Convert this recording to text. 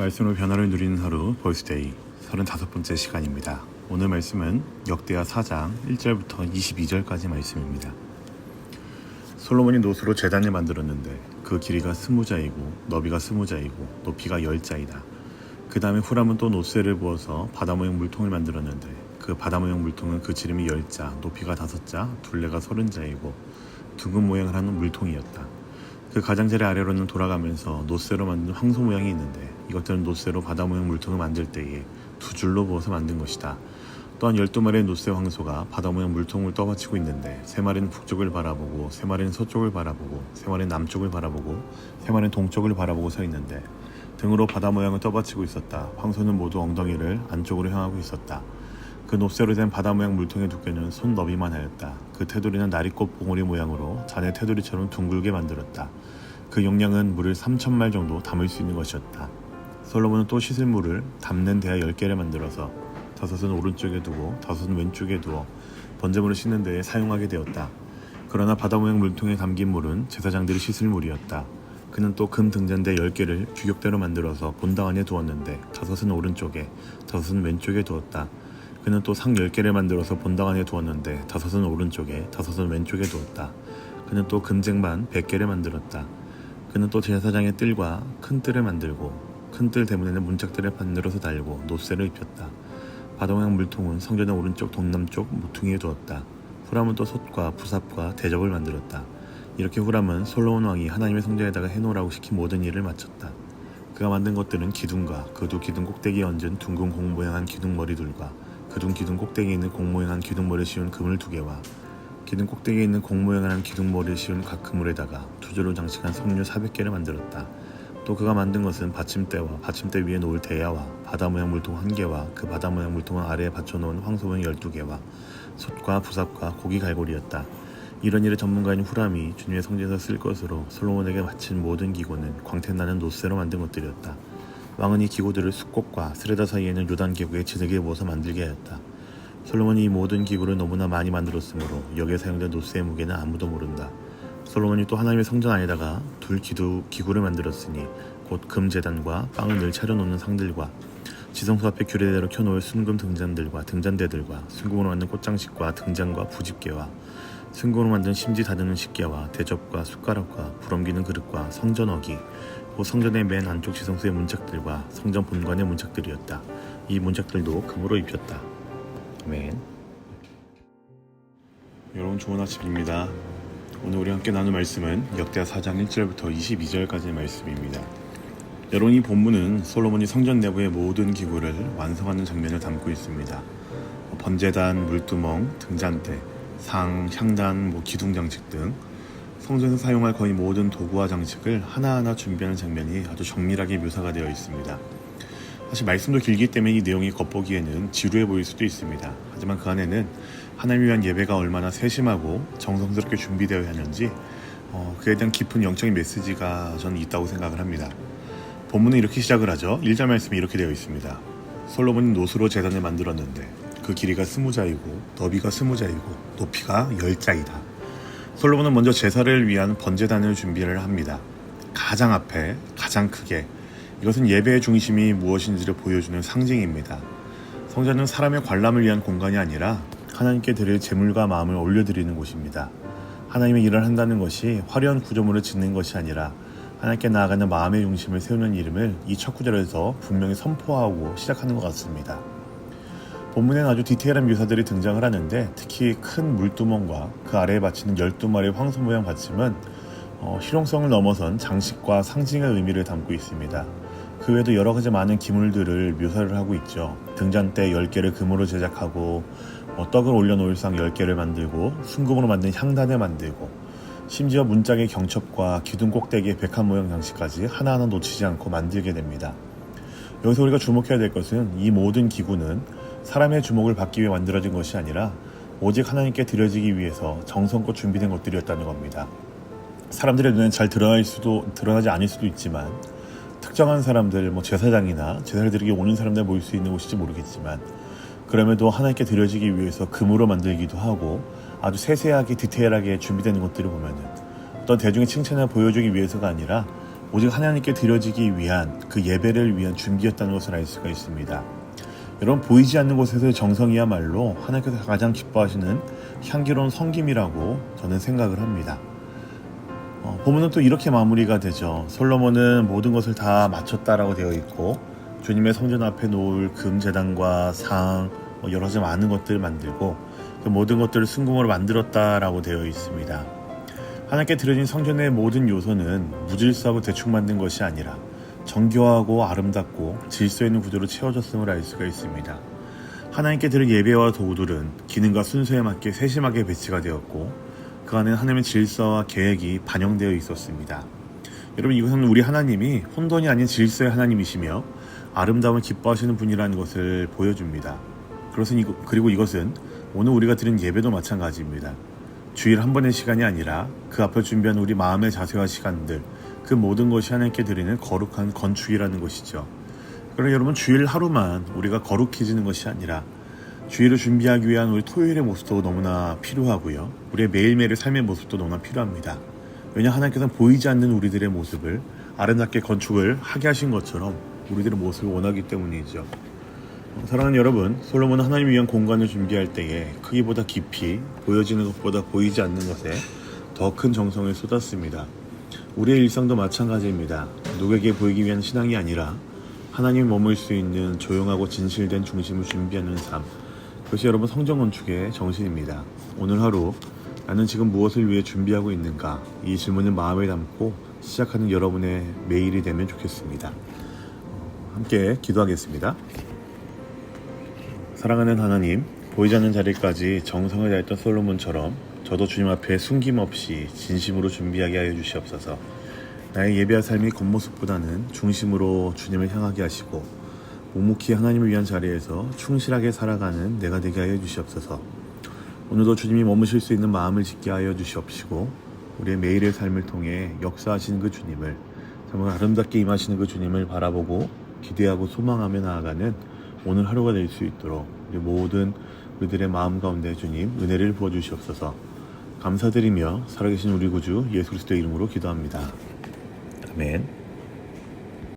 말씀으로 변화를 누리는 하루 보이스데이 35번째 시간입니다. 오늘 말씀은 역대하 4장 1절부터 22절까지 말씀입니다. 솔로몬이 노수로 재단을 만들었는데 그 길이가 스무 자이고 너비가 스무 자이고 높이가 열 자이다. 그 다음에 후람은 또 노쇠를 부어서 바다 모형 물통을 만들었는데 그 바다 모형 물통은 그 지름이 열 자, 높이가 다섯 자, 둘레가 서른 자이고 둥근 모양을 하는 물통이었다. 그 가장자리 아래로는 돌아가면서 노쇠로 만든 황소 모양이 있는데 이것들은 노쇠로 바다 모양 물통을 만들 때에 두 줄로 부어서 만든 것이다. 또한 열두 마리의 노쇠 황소가 바다 모양 물통을 떠받치고 있는데 세 마리는 북쪽을 바라보고 세 마리는 서쪽을 바라보고 세 마리는 남쪽을 바라보고 세 마리는 동쪽을 바라보고 서 있는데 등으로 바다 모양을 떠받치고 있었다. 황소는 모두 엉덩이를 안쪽으로 향하고 있었다. 그 놋새로 된 바다 모양 물통의 두께는 손 너비만 하였다. 그 테두리는 나리꽃 봉오리 모양으로 자네 테두리처럼 둥글게 만들었다. 그 용량은 물을 3천 말 정도 담을 수 있는 것이었다. 솔로몬은 또 씻을 물을 담는 대야 10개를 만들어서 다섯은 오른쪽에 두고 다섯은 왼쪽에 두어 번제물을 씻는 데에 사용하게 되었다. 그러나 바다 모양 물통에 담긴 물은 제사장들이 씻을 물이었다. 그는 또 금 등잔대 10개를 규격대로 만들어서 본당 안에 두었는데 다섯은 오른쪽에 다섯은 왼쪽에 두었다. 그는 또 상 10개를 만들어서 본당 안에 두었는데 다섯은 오른쪽에 다섯은 왼쪽에 두었다. 그는 또 금쟁반 100개를 만들었다. 그는 또 제사장의 뜰과 큰 뜰을 만들고 큰 뜰 대문에는 문짝들을 만들어서 달고 노쇠를 입혔다. 바다모양 물통은 성전의 오른쪽 동남쪽 모퉁이에 두었다. 후람은 또 솥과 부삽과 대접을 만들었다. 이렇게 후람은 솔로몬 왕이 하나님의 성전에다가 해놓으라고 시킨 모든 일을 마쳤다. 그가 만든 것들은 기둥과 그 두 기둥 꼭대기에 얹은 둥근 공 모양한 기둥 머리 둘과 그 둥 기둥 꼭대기에 있는 공 모양한 기둥 머리를 씌운 그물 두 개와 기둥 꼭대기에 있는 공 모양한 기둥 머리를 씌운 각 그물에다가 두 줄로 장식한 석류 400개를 만들었다. 또 그가 만든 것은 받침대와 받침대 위에 놓을 대야와 바다 모양 물통 한 개와 그 바다 모양 물통 아래에 받쳐놓은 황소모양 12개와 솥과 부삽과 고기 갈고리였다. 이런 일의 전문가인 후람이 주님의 성전에서 쓸 것으로 솔로몬에게 바친 모든 기구는 광택나는 노쇠로 만든 것들이었다. 왕은 이 기구들을 숫곡과 스레다 사이에 있는 요단 계곡에 진흙에 부어서 만들게 하였다. 솔로몬이 이 모든 기구를 너무나 많이 만들었으므로 여기에 사용된 노쇠의 무게는 아무도 모른다. 솔로몬이 또 하나님의 성전 안에다가 둘 기두, 기구를 만들었으니 곧 금재단과 빵을 늘 차려놓는 상들과 지성소 앞에 규례대로 켜놓을 순금 등잔들과 등잔대들과 순금으로 만든 꽃장식과 등잔과 부집개와 순금으로 만든 심지 다듬는 식개와 대접과 숟가락과 부럼기는 그릇과 성전어기 곧 성전의 맨 안쪽 지성소의 문짝들과 성전 본관의 문짝들이었다. 이 문짝들도 금으로 입혔다. 아멘. 여러분 좋은 아침입니다. 오늘 우리 함께 나눌 말씀은 역대하 4장 1절부터 22절까지의 말씀입니다. 여러분 이 본문은 솔로몬이 성전 내부의 모든 기구를 완성하는 장면을 담고 있습니다. 뭐 번제단, 물두멍, 등잔대, 상, 향단, 뭐 기둥 장식 등 성전에서 사용할 거의 모든 도구와 장식을 하나하나 준비하는 장면이 아주 정밀하게 묘사가 되어 있습니다. 사실 말씀도 길기 때문에 이 내용이 겉보기에는 지루해 보일 수도 있습니다. 하지만 그 안에는 하나님 위한 예배가 얼마나 세심하고 정성스럽게 준비되어야 하는지 어, 그에 대한 깊은 영적인 메시지가 저는 있다고 생각을 합니다. 본문은 이렇게 시작을 하죠. 1절 말씀이 이렇게 되어 있습니다. 솔로몬이 노수로 재단을 만들었는데 그 길이가 스무 자이고 너비가 스무 자이고 높이가 열 자이다. 솔로몬은 먼저 제사를 위한 번제단을 준비를 합니다. 가장 앞에 가장 크게 이것은 예배의 중심이 무엇인지를 보여주는 상징입니다. 성전은 사람의 관람을 위한 공간이 아니라 하나님께 드릴 제물과 마음을 올려드리는 곳입니다. 하나님의 일을 한다는 것이 화려한 구조물을 짓는 것이 아니라 하나님께 나아가는 마음의 중심을 세우는 이름을 이 첫 구절에서 분명히 선포하고 시작하는 것 같습니다. 본문에는 아주 디테일한 묘사들이 등장을 하는데 특히 큰 물두멍과 그 아래에 받치는 12마리의 황소 모양 받침은 어, 실용성을 넘어선 장식과 상징의 의미를 담고 있습니다. 그 외에도 여러 가지 많은 기물들을 묘사를 하고 있죠. 등잔대 10개를 금으로 제작하고 뭐 떡을 올려놓을 상 10개를 만들고 순금으로 만든 향단을 만들고 심지어 문짝의 경첩과 기둥 꼭대기의 백합 모양 장식까지 하나하나 놓치지 않고 만들게 됩니다. 여기서 우리가 주목해야 될 것은 이 모든 기구는 사람의 주목을 받기 위해 만들어진 것이 아니라 오직 하나님께 드려지기 위해서 정성껏 준비된 것들이었다는 겁니다. 사람들의 눈에 잘 드러날 수도 드러나지 않을 수도 있지만 특정한 사람들, 뭐 제사장이나 제사를 드리기 오는 사람들 모일 수 있는 곳일지 모르겠지만 그럼에도 하나님께 드려지기 위해서 금으로 만들기도 하고 아주 세세하게 디테일하게 준비되는 것들을 보면은 어떤 대중의 칭찬을 보여주기 위해서가 아니라 오직 하나님께 드려지기 위한 그 예배를 위한 준비였다는 것을 알 수가 있습니다. 여러분 보이지 않는 곳에서의 정성이야말로 하나님께서 가장 기뻐하시는 향기로운 성김이라고 저는 생각을 합니다. 어, 보면은 또 이렇게 마무리가 되죠. 솔로몬은 모든 것을 다 마쳤다라고 되어 있고 주님의 성전 앞에 놓을 금 제단과 상 뭐 여러 가지 많은 것들을 만들고 그 모든 것들을 순금으로 만들었다라고 되어 있습니다. 하나님께 드려진 성전의 모든 요소는 무질서하고 대충 만든 것이 아니라 정교하고 아름답고 질서 있는 구조로 채워졌음을 알 수가 있습니다. 하나님께 드릴 예배와 도구들은 기능과 순서에 맞게 세심하게 배치가 되었고 그 안에 하나님의 질서와 계획이 반영되어 있었습니다. 여러분 이것은 우리 하나님이 혼돈이 아닌 질서의 하나님이시며 아름다움을 기뻐하시는 분이라는 것을 보여줍니다. 그것은 그리고 이것은 오늘 우리가 드린 예배도 마찬가지입니다. 주일 한 번의 시간이 아니라 그 앞을 준비한 우리 마음의 자세와 시간들 그 모든 것이 하나님께 드리는 거룩한 건축이라는 것이죠. 그러나 여러분 주일 하루만 우리가 거룩해지는 것이 아니라 주일을 준비하기 위한 우리 토요일의 모습도 너무나 필요하고요. 우리의 매일매일의 삶의 모습도 너무나 필요합니다. 왜냐 하나님께서는 보이지 않는 우리들의 모습을 아름답게 건축을 하게 하신 것처럼 우리들의 모습을 원하기 때문이죠. 어, 사랑하는 여러분, 솔로몬은 하나님을 위한 공간을 준비할 때에 크기보다 깊이, 보여지는 것보다 보이지 않는 것에 더 큰 정성을 쏟았습니다. 우리의 일상도 마찬가지입니다. 누구에게 보이기 위한 신앙이 아니라 하나님이 머물 수 있는 조용하고 진실된 중심을 준비하는 삶. 그것이 여러분 성전 건축의 정신입니다. 오늘 하루 나는 지금 무엇을 위해 준비하고 있는가? 이 질문을 마음에 담고 시작하는 여러분의 매일이 되면 좋겠습니다. 어, 함께 기도하겠습니다. 사랑하는 하나님, 보이지 않는 자리까지 정성을 다했던 솔로몬처럼 저도 주님 앞에 숨김없이 진심으로 준비하게 하여 주시옵소서. 나의 예배와 삶이 겉모습보다는 중심으로 주님을 향하게 하시고 묵묵히 하나님을 위한 자리에서 충실하게 살아가는 내가 되게 하여 주시옵소서. 오늘도 주님이 머무실 수 있는 마음을 짓게 하여 주시옵시고 우리의 매일의 삶을 통해 역사하시는 그 주님을 정말 아름답게 임하시는 그 주님을 바라보고 기대하고 소망하며 나아가는 오늘 하루가 될 수 있도록 모든 우리들의 마음 가운데 주님 은혜를 부어 주시옵소서. 감사드리며 살아계신 우리 구주 예수 그리스도의 이름으로 기도합니다. 아멘.